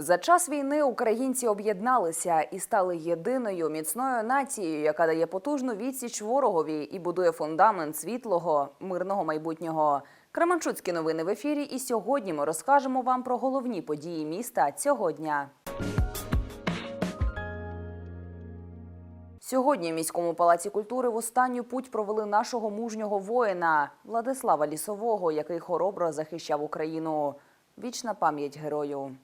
За час війни українці об'єдналися і стали єдиною міцною нацією, яка дає потужну відсіч ворогові і будує фундамент світлого мирного майбутнього. Кременчуцькі новини в ефірі. І сьогодні ми розкажемо вам про головні події міста цього дня. Сьогодні в міському палаці культури в останню путь провели нашого мужнього воїна Владислава Лісового, який хоробро захищав Україну. Вічна пам'ять герою.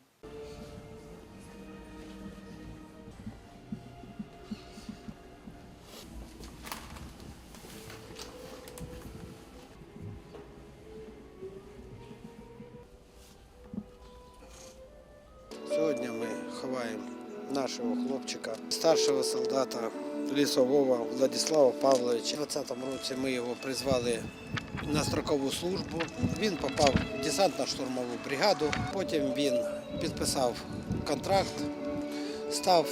Нашого хлопчика, старшого солдата лісового Владислава Павловича. У 20-му році ми його призвали на строкову службу. Він попав в десантно-штурмову бригаду. Потім він підписав контракт, став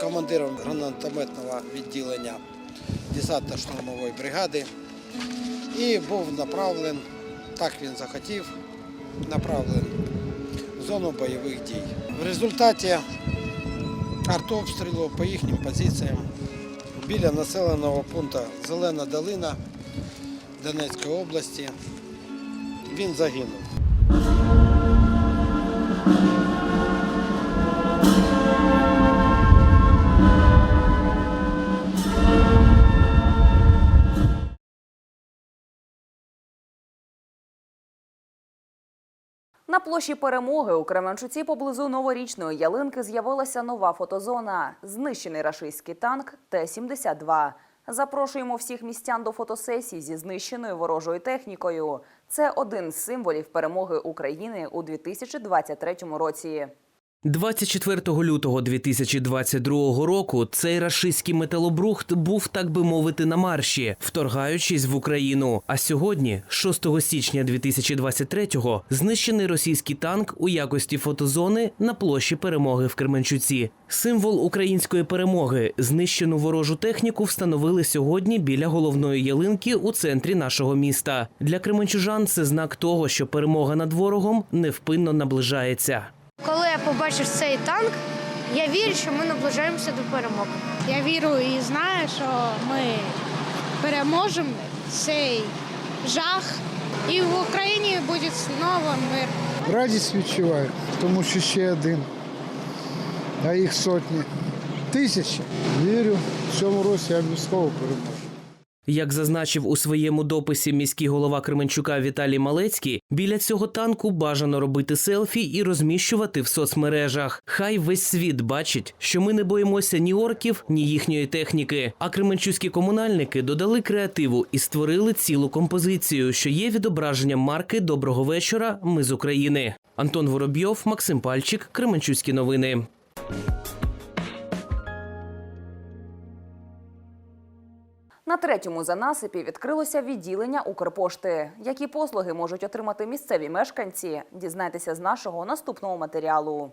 командиром гранатометного відділення десантно-штурмової бригади і був направлений, так він захотів, направлений в зону бойових дій. В результаті артобстрілу по їхнім позиціям біля населеного пункту Зелена Долина Донецької області він загинув. Площі перемоги у Кременчуці поблизу новорічної ялинки з'явилася нова фотозона. Знищений рашистський танк Т-72. Запрошуємо всіх містян до фотосесій зі знищеною ворожою технікою. Це один з символів перемоги України у 2023 році. 24 лютого 2022 року цей рашистський металобрухт був, так би мовити, на марші, вторгаючись в Україну. А сьогодні, 6 січня 2023-го, знищений російський танк у якості фотозони на площі перемоги в Кременчуці. Символ української перемоги, знищену ворожу техніку, встановили сьогодні біля головної ялинки у центрі нашого міста. Для кременчужан це знак того, що перемога над ворогом невпинно наближається. Я побачив цей танк, я вірю, що ми наближаємося до перемоги. Я вірю і знаю, що ми переможемо цей жах, і в Україні буде знову мир. Радість відчуваю, тому що ще один, а їх сотні, тисячі. Вірю, в цьому році я обов'язково переможу. Як зазначив у своєму дописі міський голова Кременчука Віталій Малецький, біля цього танку бажано робити селфі і розміщувати в соцмережах. Хай весь світ бачить, що ми не боїмося ні орків, ні їхньої техніки. А кременчуські комунальники додали креативу і створили цілу композицію, що є відображенням марки Доброго вечора. Ми з України. Антон Воробйов, Максим Пальчик, Кременчуські новини. На третьому занасипі відкрилося відділення Укрпошти. Які послуги можуть отримати місцеві мешканці? Дізнайтеся з нашого наступного матеріалу.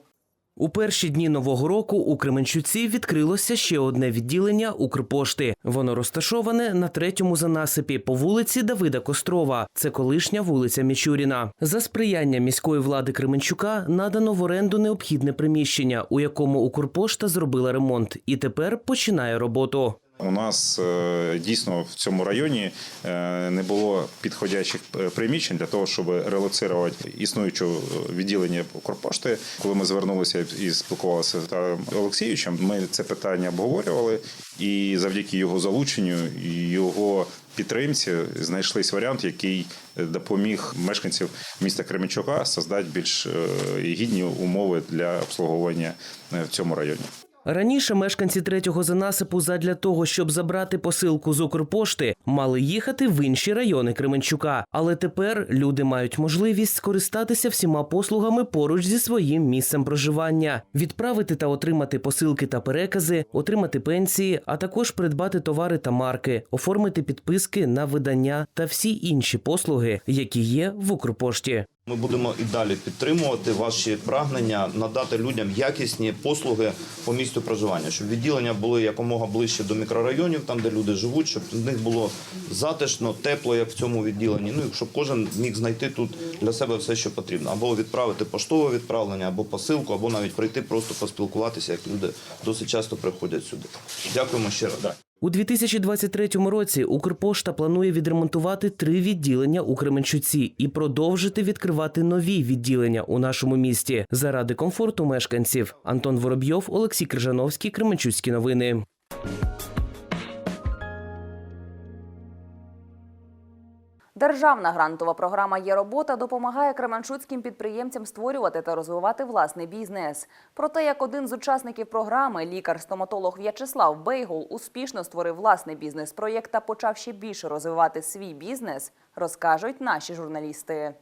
У перші дні нового року у Кременчуці відкрилося ще одне відділення Укрпошти. Воно розташоване на третьому занасипі по вулиці Давида Кострова. Це колишня вулиця Мічуріна. За сприяння міської влади Кременчука надано в оренду необхідне приміщення, у якому Укрпошта зробила ремонт, і тепер починає роботу. У нас е, дійсно в цьому районі е, не було підходячих е, приміщень для того, щоб релоцирувати існуюче відділення Укрпошти. Коли ми звернулися і спілкувалися з Олексійовичем, ми це питання обговорювали, і завдяки його залученню і його підтримці знайшлись варіант, який допоміг мешканців міста Кременчука создати більш гідні умови для обслуговування в цьому районі. Раніше мешканці третього занасипу задля того, щоб забрати посилку з Укрпошти, мали їхати в інші райони Кременчука. Але тепер люди мають можливість скористатися всіма послугами поруч зі своїм місцем проживання, відправити та отримати посилки та перекази, отримати пенсії, а також придбати товари та марки, оформити підписки на видання та всі інші послуги, які є в Укрпошті. Ми будемо і далі підтримувати ваші прагнення надати людям якісні послуги по місцю проживання, щоб відділення були якомога ближче до мікрорайонів, там де люди живуть, щоб в них було затишно, тепло, як в цьому відділенні. Ну і щоб кожен міг знайти тут для себе все, що потрібно, або відправити поштове відправлення, або посилку, або навіть прийти просто поспілкуватися, як люди досить часто приходять сюди. Дякуємо ще раз. У 2023 році Укрпошта планує відремонтувати три відділення у Кременчуці і продовжити відкривати нові відділення у нашому місті заради комфорту мешканців. Антон Воробйов, Олексій Крижановський, Кременчуцькі новини. Державна грантова програма «Є робота» допомагає кременчуцьким підприємцям створювати та розвивати власний бізнес. Про те, як один з учасників програми, лікар-стоматолог В'ячеслав Бейгул, успішно створив власний бізнес-проєкт та почав ще більше розвивати свій бізнес, розкажуть наші журналісти.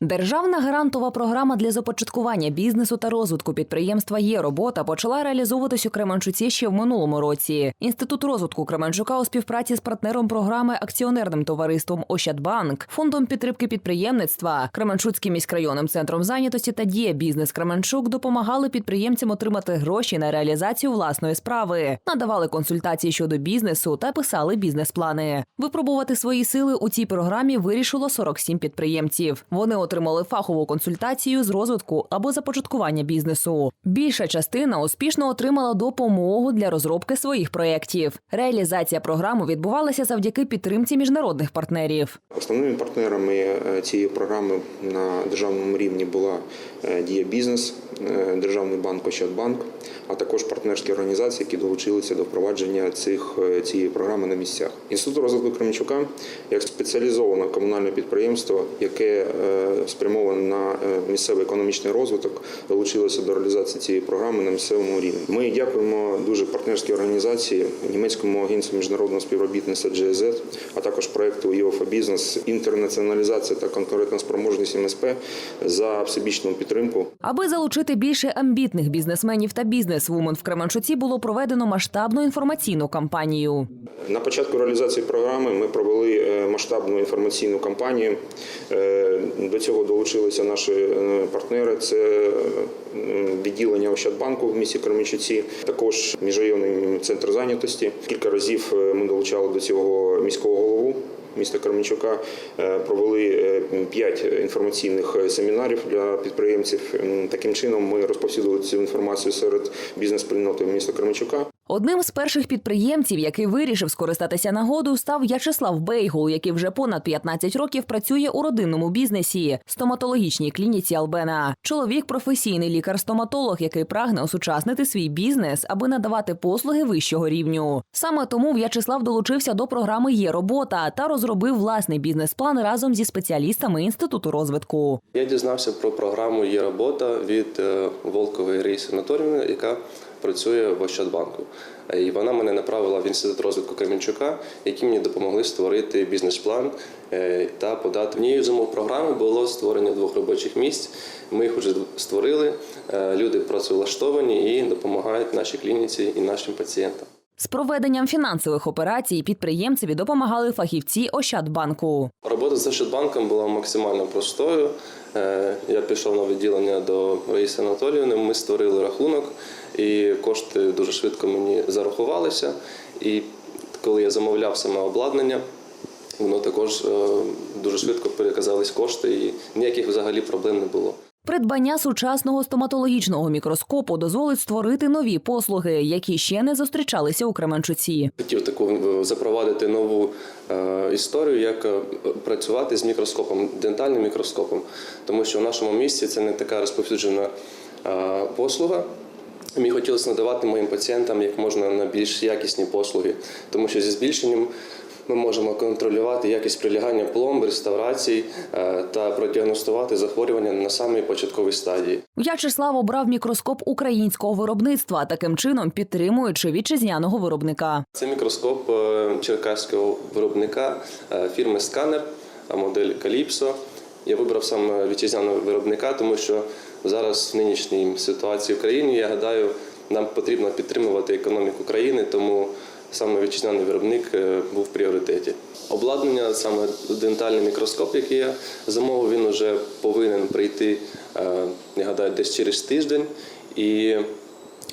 Державна грантова програма для започаткування бізнесу та розвитку підприємства «Є робота» почала реалізовуватись у Кременчуці ще в минулому році. Інститут розвитку Кременчука у співпраці з партнером програми акціонерним товариством Ощадбанк, фондом підтримки підприємництва, Кременчуцьким міськрайонним центром зайнятості та Дія Бізнес Кременчук допомагали підприємцям отримати гроші на реалізацію власної справи, надавали консультації щодо бізнесу та писали бізнес-плани. Випробувати свої сили у цій програмі вирішило 47 підприємців. Вони отримали фахову консультацію з розвитку або започаткування бізнесу. Більша частина успішно отримала допомогу для розробки своїх проєктів. Реалізація програми відбувалася завдяки підтримці міжнародних партнерів. Основними партнерами е, цієї програми на державному рівні була е, Дія Бізнес, Державний банк Ощадбанк, а також партнерські організації, які долучилися до впровадження цих, е, цієї програми на місцях. Інститут розвитку Кременчука як спеціалізоване комунальне підприємство, яке е, спрямоване на е, місцевий економічний розвиток, долучилося до реалізації цієї програми на місцевому рівні. Ми дякуємо дуже партнерській організації, німецькому агентству міжнародного співробітництва GSZ, а також проекту ЄОФА Бізнес, інтернаціоналізація та конкурентоспроможність МСП за всебічну підтримку. Аби залучити більше амбітних бізнесменів та бізнес-вумен в Кременчуці було проведено масштабну інформаційну кампанію. На початку реалізації програми ми провели е, масштабну інформаційну кампанію. Е, До цього долучилися наші е, партнери. Це відділення Ощадбанку в місті Кременчуці, також міжрайонний центр зайнятості. Кілька разів ми долучали до цього міського голову. Міста Кременчука Е, провели е, п'ять інформаційних е, семінарів для підприємців. Таким чином ми розповсюдили цю інформацію серед бізнес-спільноти міста Кременчука. Одним з перших підприємців, який вирішив скористатися нагодою, став В'ячеслав Бейгул, який вже понад 15 років працює у родинному бізнесі стоматологічній клініці Албена. Чоловік професійний лікар-стоматолог, який прагне осучаснити свій бізнес, аби надавати послуги вищого рівню. Саме тому В'ячеслав долучився до програми Є робота та розробив власний бізнес-план разом зі спеціалістами інституту розвитку. Я дізнався про програму Є робота від е, Волкової Рейси Анатоліївни, яка працює в Ощадбанку. Е, І вона мене направила в інститут розвитку Кременчука, які мені допомогли створити бізнес-план е, та подати. Однією з умов програми було створення двох робочих місць. Ми їх вже створили. Е, Люди працевлаштовані і допомагають нашій клініці і нашим пацієнтам. З проведенням фінансових операцій підприємцеві допомагали фахівці Ощадбанку. Робота з Ощадбанком була максимально простою. Я пішов на відділення до Раїси Анатоліївни, ми створили рахунок, і кошти дуже швидко мені зарахувалися. І коли я замовляв саме обладнання, воно також е, дуже швидко переказались кошти, і ніяких взагалі проблем не було. Придбання сучасного стоматологічного мікроскопу дозволить створити нові послуги, які ще не зустрічалися у Кременчуці. Хотів таку е, запровадити нову е, історію, як працювати з мікроскопом, дентальним мікроскопом, тому що в нашому місті це не така розповсюджена послуга. Мені хотілося надавати моїм пацієнтам як можна на більш якісні послуги, тому що зі збільшенням ми можемо контролювати якість прилягання пломб, реставрацій е, та продіагностувати захворювання на самій початковій стадії. В'ячеслав обрав мікроскоп українського виробництва, таким чином підтримуючи вітчизняного виробника. Це мікроскоп е, черкаського виробника е, фірми Сканер, модель Каліпсо. Я вибрав саме вітчизняного виробника, тому що зараз в нинішній ситуації в країні, я гадаю, нам потрібно підтримувати економіку країни, тому саме вітчизняний виробник е, був в пріоритеті. Обладнання, саме дентальний мікроскоп, який я замовив, він вже повинен прийти, е, я гадаю, десь через тиждень. І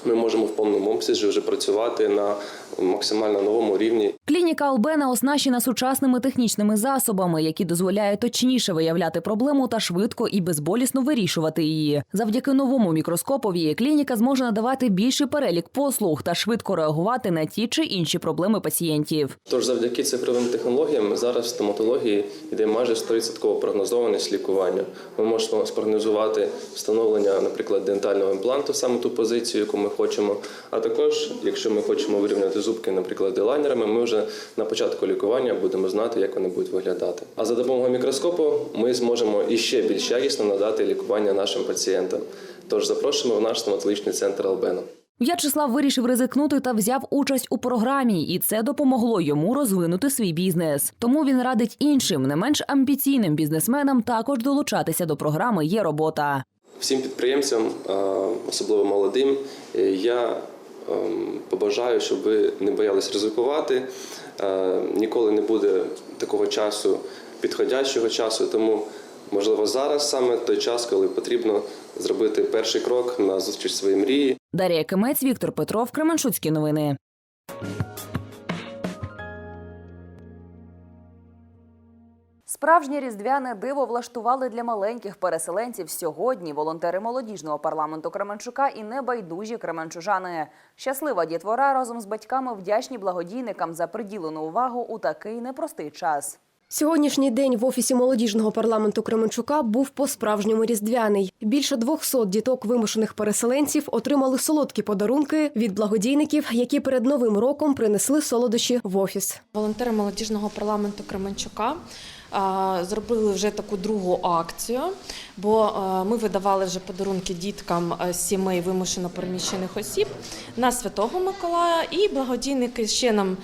ми можемо в повному обсязі вже працювати на максимально новому рівні. Клініка Албена оснащена сучасними технічними засобами, які дозволяють точніше виявляти проблему та швидко і безболісно вирішувати її. Завдяки новому мікроскопові клініка зможе надавати більший перелік послуг та швидко реагувати на ті чи інші проблеми пацієнтів. Тож завдяки цифровим технологіям зараз в стоматології йде майже 100% прогнозованість лікування. Ми можемо спрогнозувати встановлення, наприклад, дентального імпланту, саме ту позицію, яку ми хочемо. А також, якщо ми хочемо вирівняти зубки, наприклад, елайнерами, ми вже на початку лікування будемо знати, як вони будуть виглядати. А за допомогою мікроскопу ми зможемо іще більш якісно надати лікування нашим пацієнтам. Тож запрошуємо в наш стоматологічний центр Албена. В'ячеслав вирішив ризикнути та взяв участь у програмі, і це допомогло йому розвинути свій бізнес. Тому він радить іншим, не менш амбіційним бізнесменам також долучатися до програми Є робота. Всім підприємцям, особливо молодим, е, я ем, побажаю, щоб ви не боялись ризикувати. Е, Ніколи не буде такого часу, підходящого часу, тому можливо зараз саме той час, коли потрібно зробити перший крок на зустріч своїй мрії. Дар'я Кимець, Віктор Петров, Кременчуцькі новини. Справжнє різдвяне диво влаштували для маленьких переселенців сьогодні волонтери молодіжного парламенту Кременчука і небайдужі кременчужани. Щаслива дітвора разом з батьками вдячні благодійникам за приділену увагу у такий непростий час. Сьогоднішній день в офісі молодіжного парламенту Кременчука був по-справжньому різдвяний. Більше 200 діток вимушених переселенців отримали солодкі подарунки від благодійників, які перед новим роком принесли солодощі в офіс. Волонтери молодіжного парламенту Кременчука зробили вже таку другу акцію, бо ми видавали вже подарунки діткам сімей вимушено переміщених осіб на Святого Миколая, і благодійники ще нам е,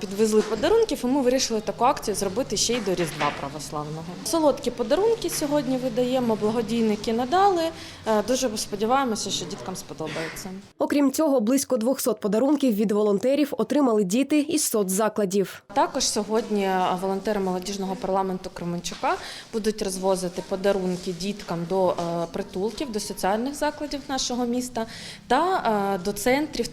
підвезли подарунків, і ми вирішили таку акцію зробити ще й до Різдва православного. Солодкі подарунки сьогодні видаємо, благодійники надали. Е, Дуже сподіваємося, що діткам сподобається. Окрім цього, близько 200 подарунків від волонтерів отримали діти із соцзакладів. Також сьогодні волонтери молодіжного парламенту Кременчука будуть розвозити подарунки діткам до е, притулків, до соціальних закладів нашого міста та е, до центрів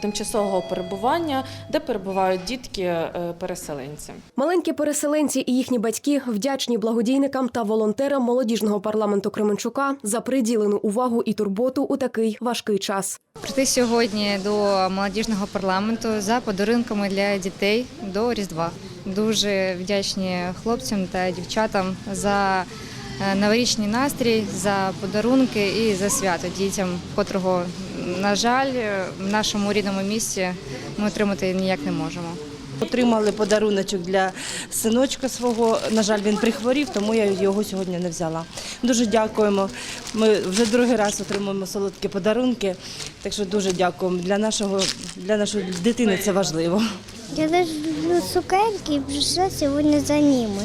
тимчасового перебування, де перебувають дітки е, переселенці. Маленькі переселенці і їхні батьки вдячні благодійникам та волонтерам молодіжного парламенту Кременчука за приділену увагу і турботу у такий важкий час. Прийти сьогодні до молодіжного парламенту за подарунками для дітей до Різдва. Дуже вдячні хлопцям та дівчатам за е, новорічний настрій, за подарунки і за свято дітям, котрого, жаль, в нашому рідному місті ми отримати ніяк не можемо. Отримали подаруночок для синочка свого. На жаль, він прихворів, тому я його сьогодні не взяла. Дуже дякуємо. Ми вже другий раз отримуємо солодкі подарунки. Так що дуже дякуємо. Для нашого для нашої дитини це важливо. Я люблю цукерки і прийшла сьогодні за ними.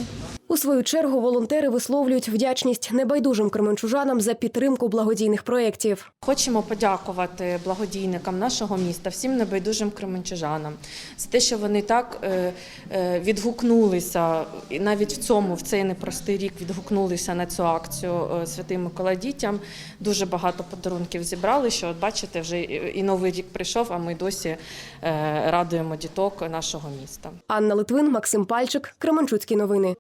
У свою чергу волонтери висловлюють вдячність небайдужим кременчужанам за підтримку благодійних проєктів. Хочемо подякувати благодійникам нашого міста, всім небайдужим кременчужанам за те, що вони так е, е, відгукнулися, і навіть в цьому, в цей непростий рік, відгукнулися на цю акцію е, Святий Микола дітям. Дуже багато подарунків зібрали. Що от бачите, вже і новий рік прийшов, а ми досі радуємо діток нашого міста. Анна Литвин, Максим Пальчик, Кременчуцькі новини.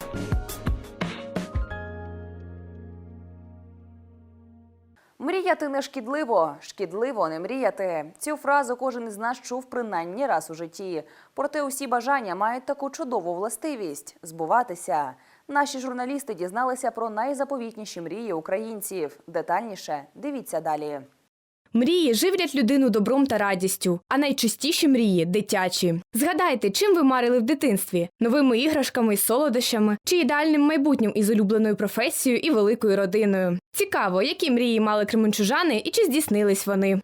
Мріяти не шкідливо, шкідливо не мріяти. Цю фразу кожен із нас чув принаймні раз у житті. Проте усі бажання мають таку чудову властивість збуватися. Наші журналісти дізналися про найзаповітніші мрії українців. Детальніше дивіться далі. Мрії живлять людину добром та радістю, а найчастіші мрії дитячі. Згадайте, чим ви марили в дитинстві: новими іграшками і солодощами, чи ідеальним майбутнім із улюбленою професією і великою родиною. Цікаво, які мрії мали кременчужани і чи здійснились вони.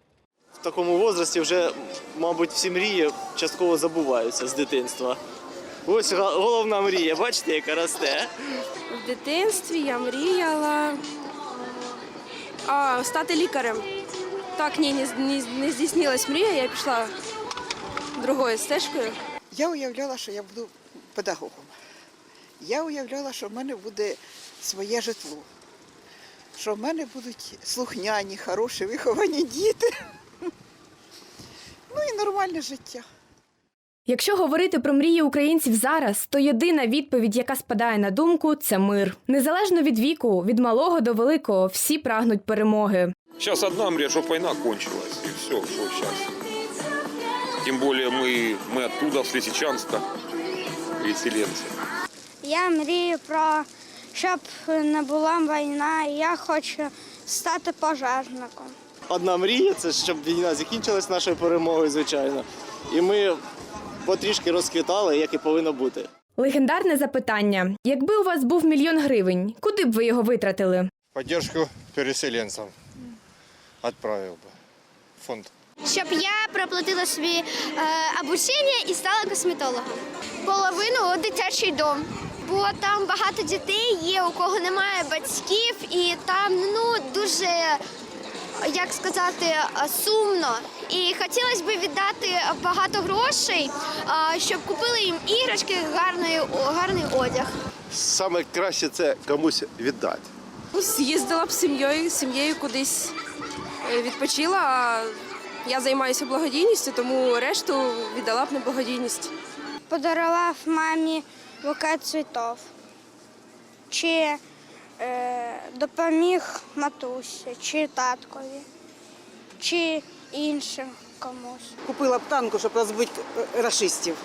В такому возрасті вже, мабуть, всі мрії частково забуваються з дитинства. Ось головна мрія, бачите, яка росте. В дитинстві я мріяла а, стати лікарем. Так, ні, не, не, не здійснилась мрія, я пішла другою стежкою. Я уявляла, що я буду педагогом. Я уявляла, що в мене буде своє житло, що в мене будуть слухняні, хороші, виховані діти. Ну і нормальне життя. Якщо говорити про мрії українців зараз, то єдина відповідь, яка спадає на думку, це мир. Незалежно від віку, від малого до великого, всі прагнуть перемоги. Сейчас одна мрия, чтобы война кончилась. И все, что сейчас. Тем более мы, мы оттуда, с Лисичанска, переселенцы. Я мрію про щоб не була війна, і я хочу стати пожежником. Одна мрія це щоб війна закінчилась нашою перемогою, звичайно. І ми потрішки розквітали, як і повинно бути. Легендарне запитання: якби у вас був мільйон гривень, куди б ви його витратили? Поддержку переселенцам отправил бы. Фонд. Щоб я проплатила собі е, обучення і стала косметологом. Половину у дитячий дом. Бо там багато дітей є, у кого немає батьків, і там ну дуже, як сказати, сумно. І хотілося б віддати багато грошей, е, щоб купили їм іграшки, гарний, гарний одяг. Саме краще це комусь віддати. З'їздила б сім'єю, сім'єю кудись відпочила. А я займаюся благодійністю, тому решту віддала б на благодійність. Подарував мамі букет цвітів. Чи е, допоміг матусі, чи таткові, чи іншим комусь. Купила б танку, щоб розбити расистів.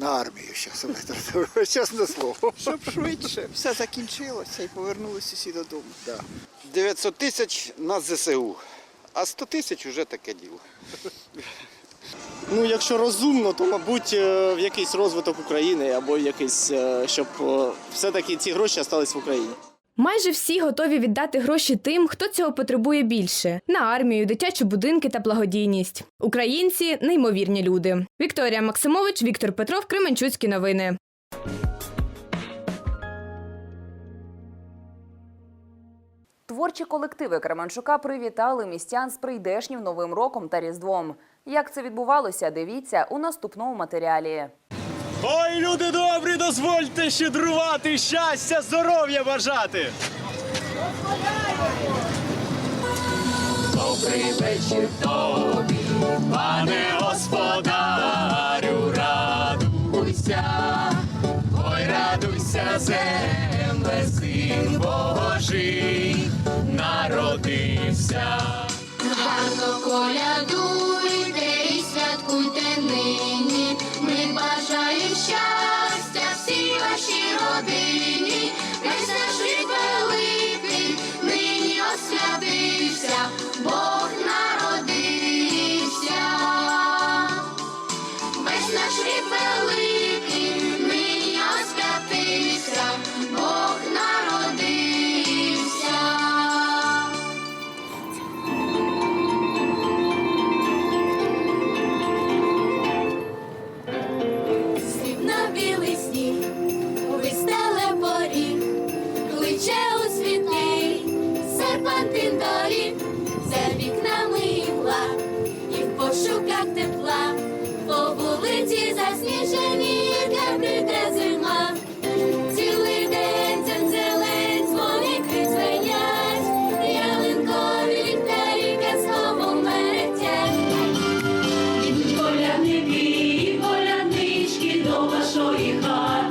На армію зараз, чесне слово. Щоб швидше все закінчилося і повернулися всі додому. 900 тисяч на ЗСУ, а 100 тисяч вже таке діло. Ну, якщо розумно, то мабуть е, в якийсь розвиток України або в якийсь, е, щоб е, все-таки ці гроші залишились в Україні. Майже всі готові віддати гроші тим, хто цього потребує більше на армію, дитячі будинки та благодійність. Українці неймовірні люди. Вікторія Максимович, Віктор Петров, Кременчуцькі новини. Творчі колективи Кременчука привітали містян з прийдешнім новим роком та різдвом. Як це відбувалося, дивіться у наступному матеріалі. Ой, люди добрі, дозвольте щедрувати, щастя, здоров'я бажати. Добрий вечір тобі, пане господарю, радуйся, ой, радуйся, земле, син Божий, народився. Гарно колядуйте і святкуйте нині. Ми бажаємо щастя всій вашій родині. Весь наш рік великий нині освятився, Бог народився.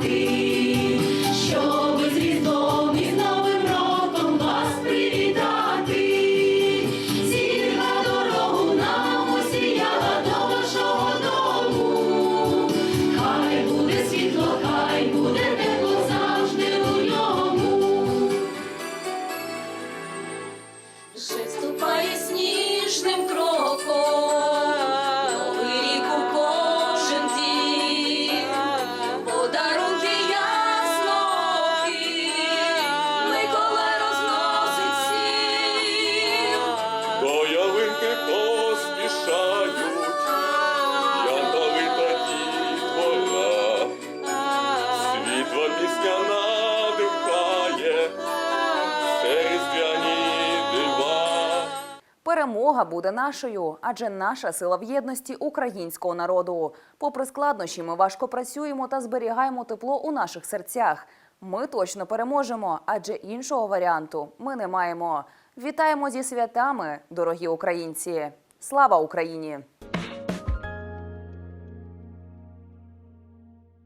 Happy. Перемога буде нашою, адже наша сила в єдності українського народу. Попри складнощі, ми важко працюємо та зберігаємо тепло у наших серцях. Ми точно переможемо, адже іншого варіанту ми не маємо. Вітаємо зі святами, дорогі українці! Слава Україні!